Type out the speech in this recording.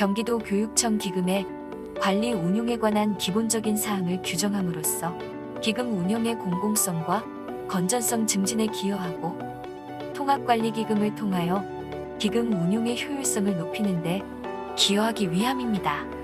경기도 교육청 기금의 관리 운용에 관한 기본적인 사항을 규정함으로써 기금 운영의 공공성과 건전성 증진에 기여하고 통합관리기금을 통하여 기금 운용의 효율성을 높이는 데 기여하기 위함입니다.